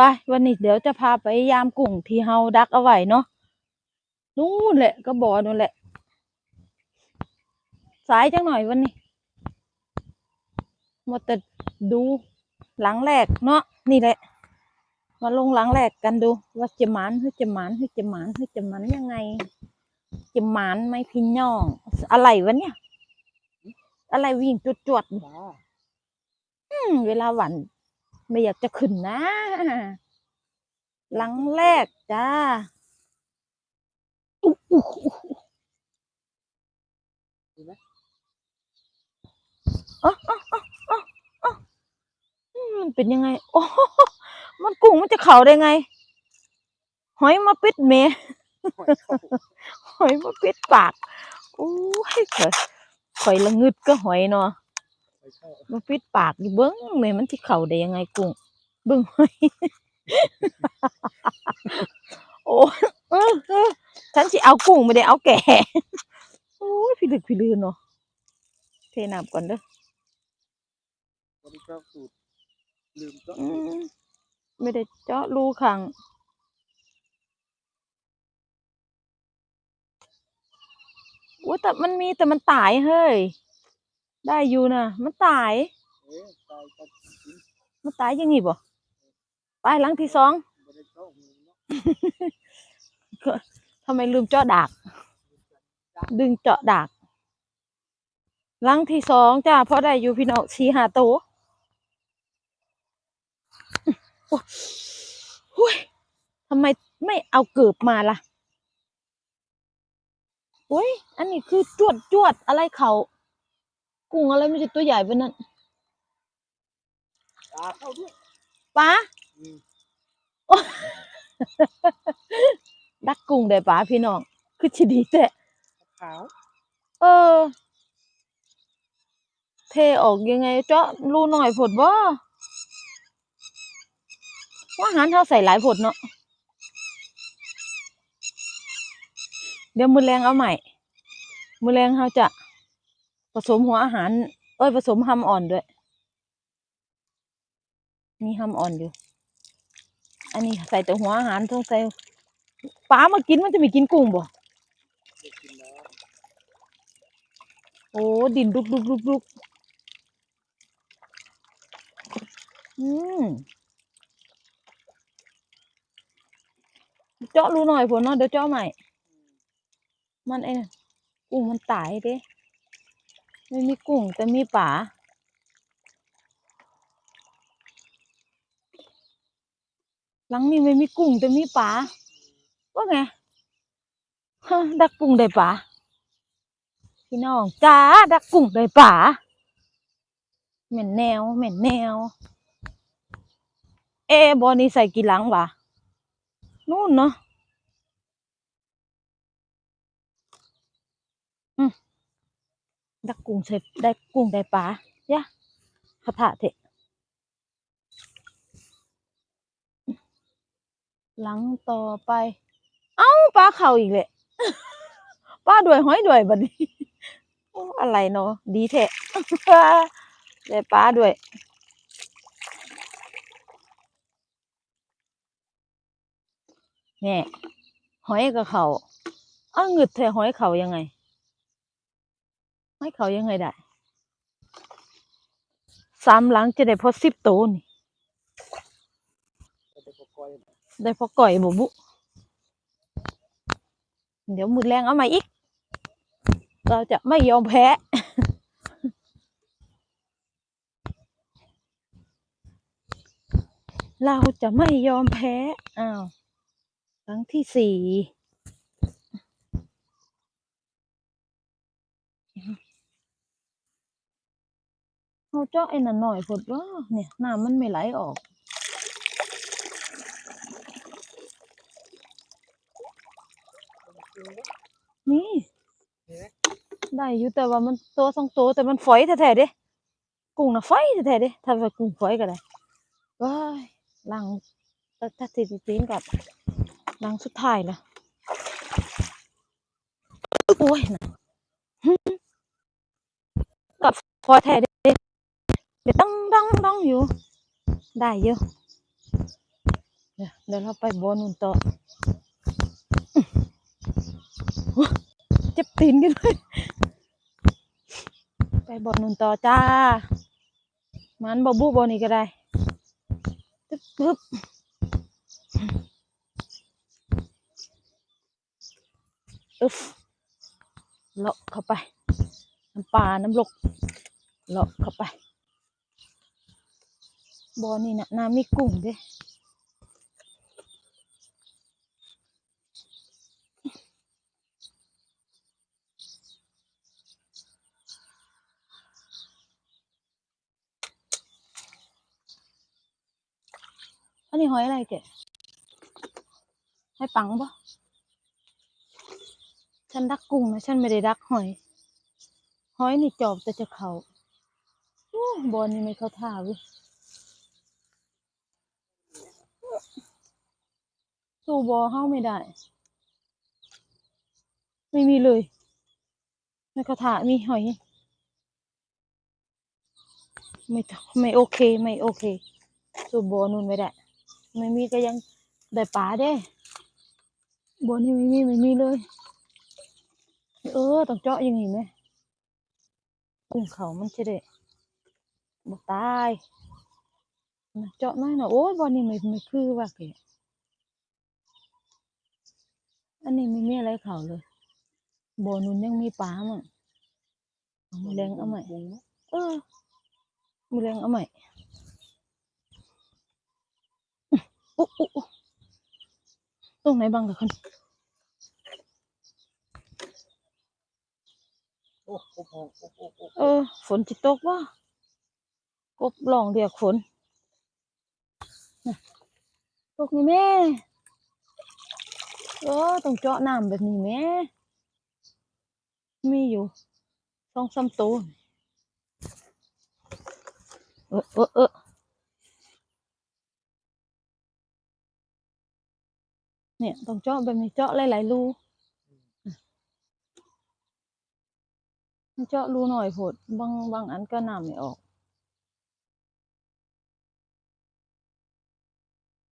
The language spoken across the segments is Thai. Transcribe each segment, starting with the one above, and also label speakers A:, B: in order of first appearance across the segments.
A: ไปวันนี้เดี๋ยวจะพาไปยามกุ้งที่เฮาดักเอาไว้เนาะนู่นแหละก็บ่อนู่นแหละ สายจังหน่อยวันนี้หมดแต่ดูหลังแรกเนาะนี่แหละ มาลงหลังแรกกันดู ว่าจะหมานหรือจะหมานหรือจะหมานหรือจะหมันยังไง จะหมานไหมพี่น้อง อะไรวะเนี่ย อะไรวิ่งจวดๆนี่
B: จ้า
A: อืมเวลาหวัน ไม่อยากจะขึ้นนะ หลังแรกจ้าอุ๊ยอุ๊ยอุ๊ย
B: ดีไหม
A: อ๋ออ๋ออ๋ออ๋ออ๋ออืมมันเป็นยังไง โอ้โหมันกุ้งมันจะเข่าได้ไง หอยมาปิดเม
B: หอย
A: หอยมาปิดปากโอ้ยข่อยข่อยละงึดก็หอยเนาะ มาปิดปากดิเบิ้งแม่มันที่เข่าได้ยังไงกุ้งเบิ้งหอยโอ้เออเออฉันสิเอากุ้งไม่ได้เอาแก่โอ้ยพี่ลึกพี่ลืนเนาะเทน้ำก่อนเด้อ
B: วันนี้ก็สูตรลืมก็
A: อืมไม่ได้เจาะรูขังโอ้ยแต่มันมีแต่มันตายเฮ้ย ได้อยู่นะมันตาย
B: เอ๊ะต
A: มันตายยังไงบ่ไปหลังที่สองทำไมลืมเจาะดาก ดึงเจาะดากหลังที่สองจ้าเพราะได้อยู่พี่น้องสี่หาตัวโอ้โอ้ยทำไมไม่เอาเกือบมาล่ะโอ้ยอันนี้คือจวดจวดอะไรเขา กุ้งอะไรไม่ใช่ตัวใหญ่เป็นนั่น
B: ตาเข้าด้วย
A: ป้า
B: อืม
A: ดักกุ้งได้ป้าพี่น้อง คือชิดีแต่
B: ขาว
A: เออ เทออกยังไงเจาะรูหน่อยผดบ่ว่าอาหารเท่าใส่หลายผดเนาะ เดี๋ยวมือแรงเอาใหม่ มือแรงเขาจะ ผสมหัวอาหาร เอ้ยผสมฮัมอ่อนด้วย มีฮัมอ่อนอยู่ อันนี้ใส่แต่หัวอาหารต้องใส่ปลามากินมันจะม่กินกุ้งบ่โอ้ดินดุกดุกดุกดุกอืมเจาะรูหน่อยผลเนาะเดี๋ยวเจาะใหม่ มันไอ้กุ้งมันตายเด้ ไม่มีกุ้งแต่มีป่าหลังนี้ไม่มีกุ้งแต่มีป่าว่าไงดักกุ้งได้ป่าพี่น้องจ้าดักกุ้งได้ป่าเหม็นแนวเหม็นแนว เอบอนี่ใส่กี่หลังวะนู่นเนาะอืม ดักกุ้งใส่ได้กุ้งได้ปลายะขะถาเถะหลังต่อไป เอ้าปลาเข่าอีกเลยปลาด้วยห้อยด้วยบัดนี้โอ้อะไรเนาะดีแท้ได้ปลาด้วยเนี่ยหอยกับเขาอ้างึดแท้หอยเขายังไง หอยเขายังไงได้สามหลังจะได้พอสิบตัวนี่
B: ก็จะกอยๆนะ
A: ได้พอก่อยบุบุเดี๋ยวมือแรงเอามาอีก เราจะไม่ยอมแพ้ เราจะไม่ยอมแพ้ อ้าว ครั้งที่สี่ เอาเจาะไอ้นั่นหน่อยพดว่าเนี่ยน้ำมันไม่ไหลออกนี่
B: ได้
A: อยู่แต่ว่ามันตัวสองตัวแต่มันฝอยแท้ๆเด้กุ้งน่ะฝอยแท้ๆเด้ถ้าว่ากุ้งฝอยก็ได้ว้ายลังถ้าถ้าสิตีนกับลังสุดท้ายละโอ้ยนะกับฝอยแท้เด้ ดี๋ยวดังดังดังอยู่ ได้อยู่เดี๋ยวเราไปบอนุ่นต่อเจ็บตีนกันเลยไปบอนุ่นต่อจ้า มันบอบูบอนี่ก็ได้ตึ๊บตึ๊บอึ๊บเลาะเข้าไป น้ำปลาน้ำลกเลาะเข้าไป บอนี่นะน้ำมีกุ้งเด้อันนี้หอยอะไรแกะให้ปังปะฉันดักกุ้งนะฉันไม่ได้ดักหอย หอยนี่จอบแต่จะเขาโอ้บอลนี่ไม่เข้าท่าเว้ย สู้บอเข้าไม่ได้ ไม่มีเลยไม่เข้าท่ามีหอย ไม่ไม่โอเคไม่โอเคสู้บอนู่นไม่ได้ ไม่มีก็ยังได้ปลาเด้บนนี่ไม่มีไม่มีเลย เออต้องเจาะยังไงไหมกุ้งเขามันจะได้บ่ตายเจาะน้อยหน่อยโอ้ยบอนี่ไม่ไม่คือว่าแก อันนี้ไม่มีอะไรเขาเลยบอนุ่นยังมีปลามั่งเอามาแรงเอาใหม่
B: วงเนอะ
A: เออมีแรงเอาใหม่อุ๊อุ๊อุ๊ตรงไหนบ้างล่ะคน
B: โอ้โอ้โอ้โอ้โอ้โอ้
A: เออ ฝนจะตกว่กบลองเรียกฝนน่ะตกนี่แม่ เออต้องเจาะน้ำแบบนี้แม่มีอยู่สองสามตัวเออเออเออเนี่ยต้องเจาะแบบนี้เจาะหลายๆรูเจาะรูหน่อยโผดบางบางอันก็น้ำไม่ออก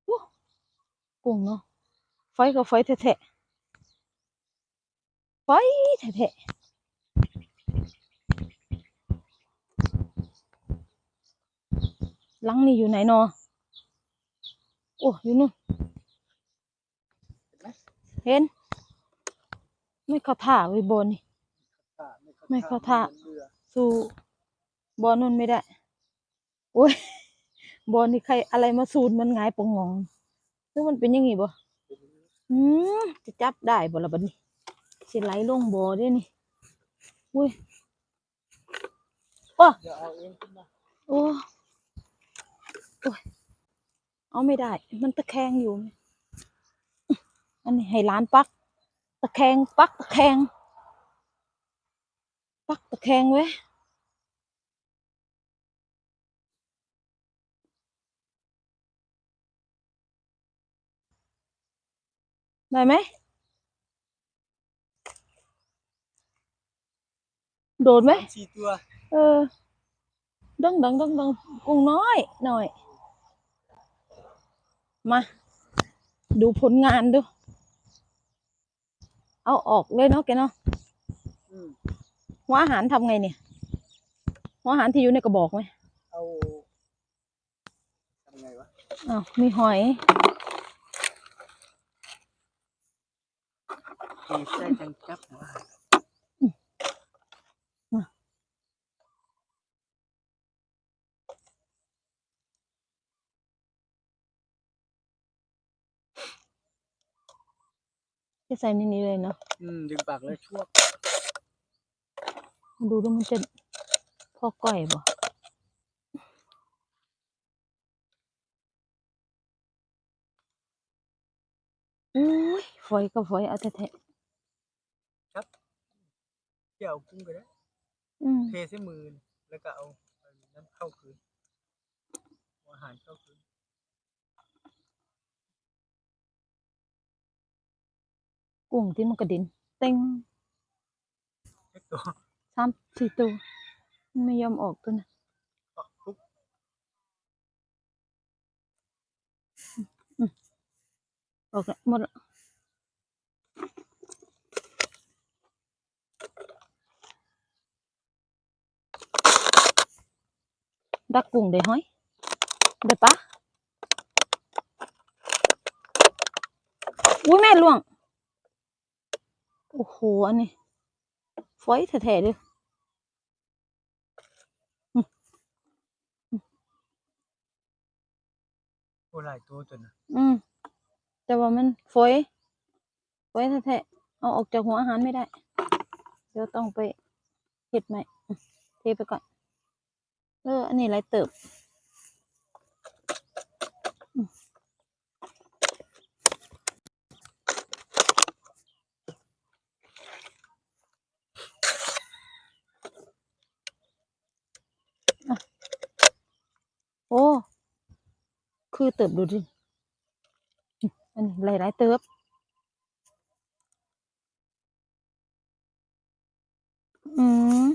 A: โอ้กุ้งเนาะ ไฟก็ไฟแท้ๆไฟแท้ๆหลังนี่อยู่ไหนนาะโอ้อยู่นู่น เห็น ไม่เข้าท่าเว้บอลนี่ ไม่เข้าท่า สู้บอลนุ่นไม่ได้ โอ้ย บอลนี่ใครอะไรมาสูดมันหงายปองงองซึ่งมันเป็นยังไงบ่ อืมจะจับได้บ่ละบัดนี้สิไหลลงบ่อเด้นี่อุ้ยโอ้
B: เดี๋ยวเอองขึ้นมา
A: โอ้เอาไม่ได้ มันตะแคงอยู่ อันนี้ให้ร้านปัก ตะแคงปักตะแคง ปักตะแคงไว้ ได้ไหม โดดไหม
B: สามสี่ตัว
A: เออ ดังดังดังดังกุ้งน้อย หน่อย มา ดูผลงานดู เอาออกเลยเนาะแกเนาะ
B: อืม
A: หัวอาหารทำไงเนี่ย หัวอาหารที่อยู่ในกระบอกไหม
B: เอาทำไงวะ
A: อ้าวมีหอย
B: ตีใส่จังจับนะ
A: จะใส่ในนี้เลยเนาะ
B: อืม ดึงปากเลยช่วง
A: ดูดูมันจะพอก่อยบ่อุ้ยฝอยก็ฝอยเอาแท้
B: เกี่ยวกุ้งก็ได้
A: ๆอืม
B: เทใส่มือแล้วก็เอาเอาน้ำเข้าคืนเอาอาหารเข้าคืน
A: กุ้งที่มันกระเด็นเต็ง
B: เช็คตัว
A: สามสี่ตัวมันไม่ยอมออกตัวนะ
B: ก็ปุ๊บ
A: ออกแล้วหมดละ ดักกุ้งได้ห้อยได้ปะอุ้ยแม่ล่วง โอ้โห อันนี้ฝอยแท้ๆเลย
B: โอ้หลายตัวจนนะ
A: อืม แต่ว่ามันฝอยฝอยแท้ๆเอาออกจากหัวอาหารไม่ได้ เดี๋ยวต้องไปเห็ดใหม่อืมเทไปก่อน เออ อันนี้ไรเติบโอ้ คือเติบดูดิอันนี้หลายๆเติบอืม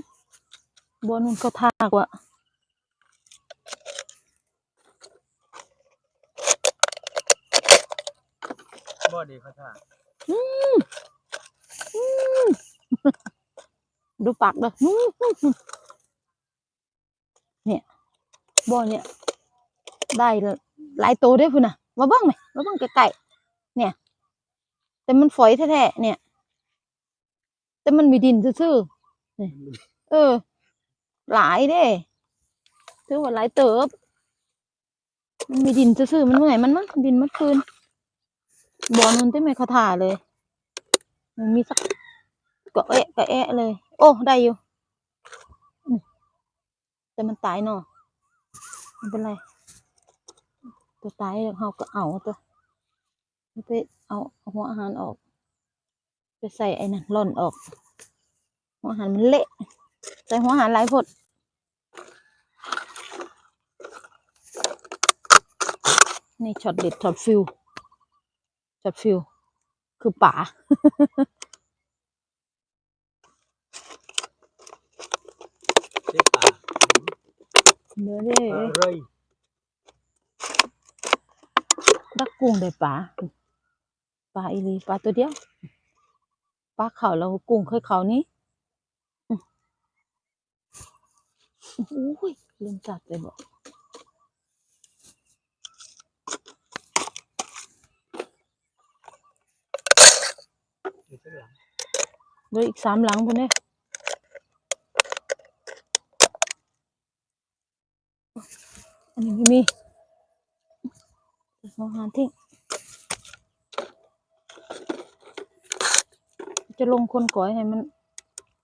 A: บนมันก็ทากว่ะ
B: บ่ดีเขาท่า
A: ดูปากเด้ออื้อหือหือเนี่ยบ่อเนี่ย ได้หลายตัวด้วยพุ่นนะมาบ้างไหมมาบ้างไก่ๆเนี่ย แต่มันฝอยแท้ๆเนี่ย แต่มันมีดินซื่อๆนี่เออ หลายเด้ถือว่าหลายเติบ มันมีดินซื่อๆมันเมื่อยมันมั้งดินมันคืน บ่อนุ่นที่ไม่เขาถ่าเลยมันมีสักก็เอะก็เอะเลย โอ้ ได้อยู่ แต่มันตายเนาะไม่เป็นไร ตัวตายเราก็เอาตัวไปเอาหัวอาหารออก ไปใส่ไอ้นั่นร่นออก หัวอาหารมันเละ ใส่หัวอาหารหลายพดนี่ช็อตเด็ดช็อตฟิล ช็อตฟิลคือป่า
B: เจ๊ป่า
A: เดี๋ยวดิ
B: อะไร
A: ดักกุ้งได้ปลาปลาอีหลีปลาตัวเดียวปลาเขาแล้วกุ้งเคยเขานี้อื้ออุ้ยลืมจัดไปบอก
B: อยู่ข้างหลัง
A: เหลยอีกสามหลังพุ่นเนี่ยอันนี้ไม่มีเอาหารทิ้งจะลงคนก่อยให้มัน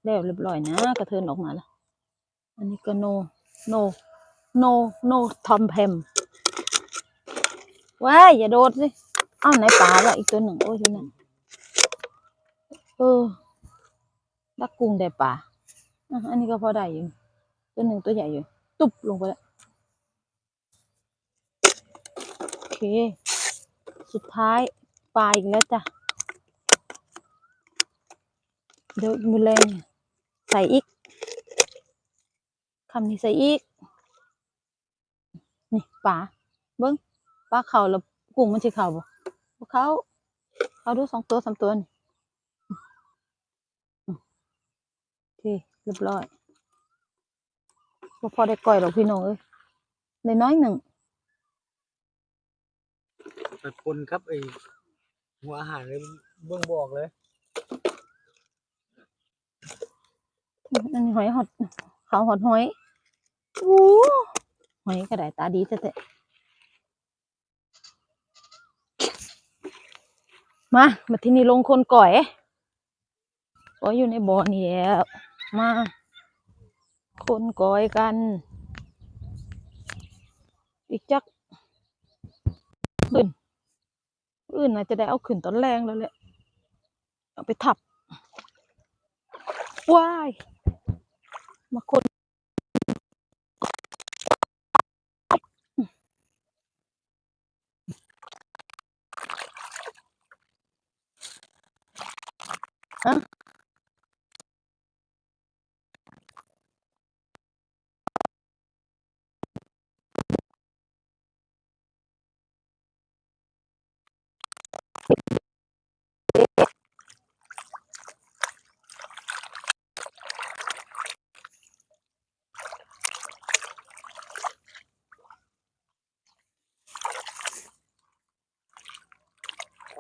A: แล้วเรียบร้อยนะ กระเทินออกมาละอันนี้ก็โน โน โน โนทอมแพมว้ายอย่าโดดสิอ้าวไหนปลาวะอีกตัวหนึ่ง โอ้ยอยู่นั่น เออดักกุ้งได้ปลาอะอันนี้ก็พอได้อยู่ ตัวหนึ่งตัวใหญ่อยู่ ตุบลงไปแล้ว โอเค สุดท้ายปลาอีกแล้วจ้ะ เดี๋ยวมือแรงใส่อีก คำนี้ใส่อีก นี่ปลา เบิ้งปลาเข่าแล้วกุ้งมันจะเข่าบ่บ่เขา เขาดูสองตัวสามตัวนี่ โอ เคเรียบร้อยบ่พอได้ก่อยหรอกพี่น้องเอ้ยได้น้อยหนึ่ง
B: ไปปนครับไอ้หัวอาหารเลยเบื้องบอกเลย
A: อันนี้หอยหอดขาวหอดหอยโอ้หอยก็ได้ตาดีแต่แต่มามาที่นี่ลงคนก่อยก่อยอยู่ในบ่อนี่แล้ว มาคนก่อยกัน อีกจักขึ้นอื่นน่าจะได้เอาขึ้นตอนแรงแล้วแหละเอาไปทับว้ายมาคนฮะ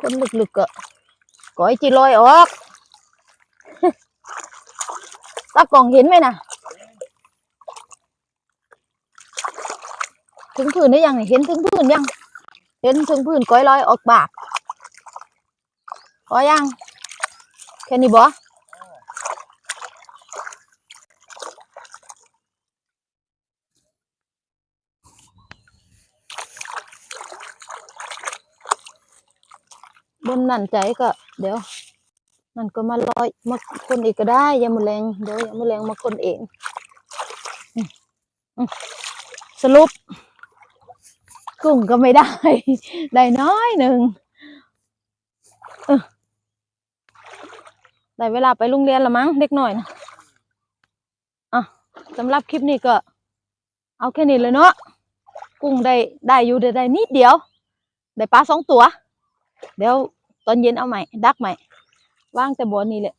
A: ้นลึกๆก็ก้อยจีลอยออก ตากล่องเห็นไหมนะถึงพื้นได้ยังเห็นถึงพื้นยัง เห็นถึงพื้นก้อยลอยออกบากพอยังแค่นี้บ่บ นั่นใจก็ เดี๋ยว มันก็มาลอยมาคนอีกก็ได้ยามาแรงเดี๋ยวยามาแรงมาคนเองสรุปกุ้งก็ไม่ได้ ได้น้อยหนึ่งได้เวลาไปโรงเรียนละมั้งเด็กหน่อยนะอะสำหรับคลิปนี้ก็ เอาแค่นี้เลยเนาะกุ้งได้ได้อยู่ได้ได้นิดเดียว ได้ปลาสองตัว เดี๋ยว ตอนเย็นเอาใหม่ ดักใหม่ว่างแต่บอนนี่แหละ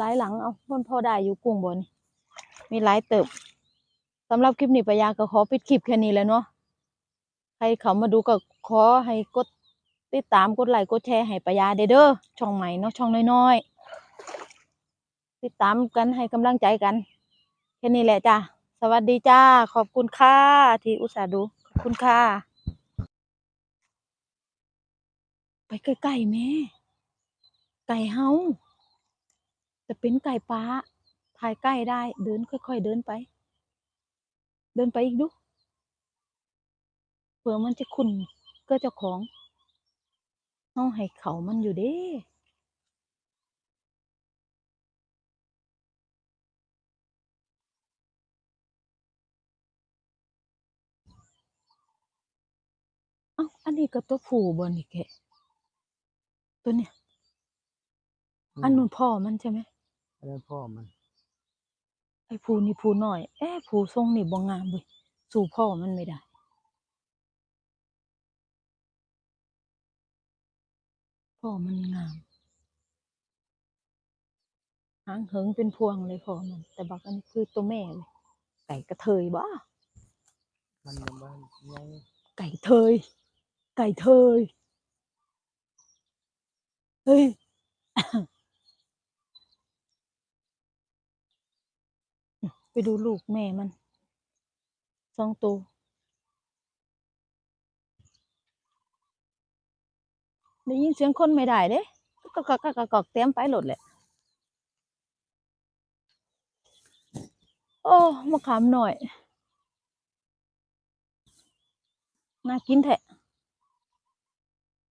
A: หลายๆหลังเอาพ่นพ่อได้อยู่กุ้งบอนมีหลายเติบสำหรับคลิปนี้ปยาก็ขอปิดคลิปแค่นี้แหล้วเนาะใครเขามาดูก็ขอให้กดติดตามกดไลค์กดแชร์ให้ปยาเด้อช่องใหม่เนาะช่องน้อยๆติดตามกันให้กำลังใจกันแค่นี้แหละจ้าสวัสดีจ้า ขอบคุณค่ะที่อุตส่าห์ดูขอบคุณค่ะ ไปใกล้ๆแม่ ไก่เฮาจะเป็นไก่ป้าถ่ายใกล้ได้ เดินค่อยๆเดินไป เดินไปอีกดูเผื่อมันจะคุ้นก็เจ้าของเอาให้เขามันอยู่เด้อ้าอันนี้ก็ตัวผู้บนนี่แก ตัวเนี้ยอันนู้นพ่อมันใช่ไหม
B: อันนั้นพ่อมัน
A: ไอ้ผู้นี่ผู้น้อย เอ๊ะผู้ทรงนี่บ่งามเว้ยสู่พ่อมันไม่ได้ พ่อมันงามหางเหิงเป็นพวงเลยพ่อมัน แต่บักอันนี้คือตัวแม่เลยไก่กระเทยบ้า
B: มันยังบ้านยัง
A: ไก่เทย ไก่เทย เฮ้ยไปดูลูกแม่มันสองตัวได้ยินเสียงคนไม่ได้เด้ก็ก็ก็ก็ก็เตรียมไปหลดแหละ โอ้มะขามหน่อย น่ากินแท้